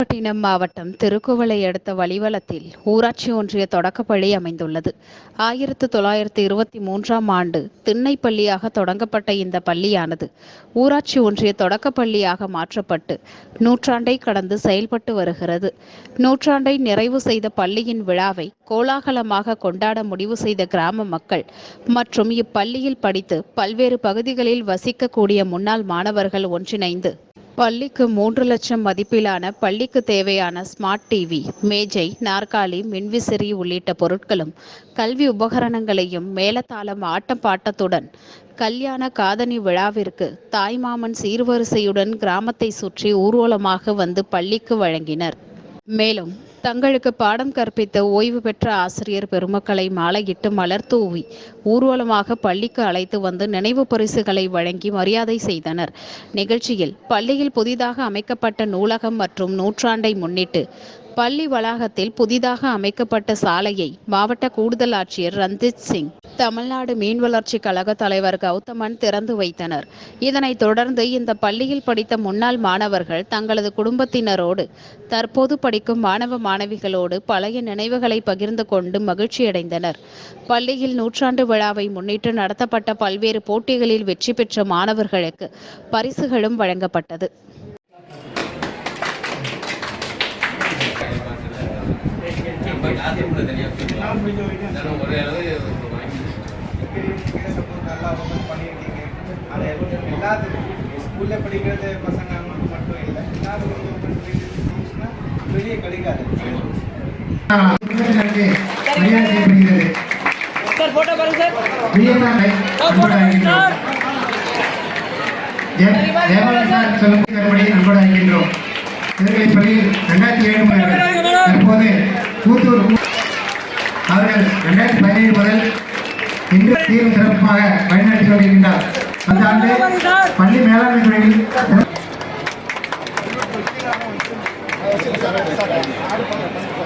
நாகப்பட்டினம் மாவட்டம் திருக்குவளை அடுத்த வழிவளத்தில் ஊராட்சி ஒன்றிய தொடக்கப்பள்ளி அமைந்துள்ளது. ஆயிரத்து தொள்ளாயிரத்து இருபத்தி மூன்றாம் ஆண்டு திண்ணைப்பள்ளியாக தொடங்கப்பட்ட இந்த பள்ளியானது ஊராட்சி ஒன்றிய தொடக்கப்பள்ளியாக மாற்றப்பட்டு நூற்றாண்டை கடந்து செயல்பட்டு வருகிறது. நூற்றாண்டை நிறைவு செய்த பள்ளியின் விழாவை கோலாகலமாக கொண்டாட முடிவு செய்த கிராம மக்கள் மற்றும் இப்பள்ளியில் படித்து பல்வேறு பகுதிகளில் வசிக்கக்கூடிய முன்னாள் மாணவர்கள் ஒன்றிணைந்து பள்ளிக்கு மூன்று லட்சம் மதிப்பிலான பள்ளிக்கு தேவையான ஸ்மார்ட் டிவி மேஜை நாற்காலி மின்விசிறி உள்ளிட்ட பொருட்களும் கல்வி உபகரணங்களையும் மேலத்தாளம் ஆட்டம் பாட்டத்துடன் கல்யாண காதணி விழாவிற்கு தாய்மாமன் சீர்வரிசையுடன் கிராமத்தை சுற்றி ஊர்வலமாக வந்து பள்ளிக்கு வழங்கினர். மேலும் தங்களுக்கு பாடம் கற்பித்த ஓய்வு பெற்ற ஆசிரியர் பெருமக்களை மாலையிட்டு மலர் தூவி ஊர்வலமாக பள்ளிக்கு அழைத்து வந்து நினைவு பரிசுகளை வழங்கி மரியாதை செய்தனர். நிகழ்ச்சியில் பள்ளியில் புதிதாக அமைக்கப்பட்ட நூலகம் மற்றும் நூற்றாண்டை முன்னிட்டு பள்ளி வளாகத்தில் புதிதாக அமைக்கப்பட்ட சாலையை மாவட்ட கூடுதல் ஆட்சியர் ரஞ்சித் சிங் தமிழ்நாடு மீன் வளர்ச்சி கழக தலைவர் கௌதமன் திறந்து வைத்தனர். இதனைத் தொடர்ந்து இந்த பள்ளியில் படித்த முன்னாள் மாணவர்கள் தங்களது குடும்பத்தினரோடு தற்போது படிக்கும் மாணவ மாணவிகளோடு பழைய நினைவுகளை பகிர்ந்து கொண்டு மகிழ்ச்சியடைந்தனர். பள்ளியில் நூற்றாண்டு விழாவை முன்னிட்டு நடத்தப்பட்ட பல்வேறு போட்டிகளில் வெற்றி பெற்ற மாணவர்களுக்கு பரிசுகளும் வழங்கப்பட்டது. ஒரே அளவு எல்லாத்துக்கும் ஸ்கூலில் படிக்கிறது பசங்க மட்டும் இல்லை எல்லாரும் வெளியே கிடைக்காது சார் போட்டோ பாருங்க சார் பிஎஸ்ஆர் அன்போடு அழைக்கின்றோம் தேவ- தேவாலயம் சார். சொல்லும் கருப்படி அன்போடு அழைக்கின்றோம் சிறுகை பள்ளியில் ரெண்டாயிரத்தி ஏழு முதல் தற்போது கூத்தூர் கூ- அவர்கள் ரெண்டாயிரத்தி பதினேழு முதல் இன்று தீவிர சிறப்பாக வழிநடத்தி வருகின்றார் అంటే మళ్ళీ మేళానికి వెళ్ళి Thank you.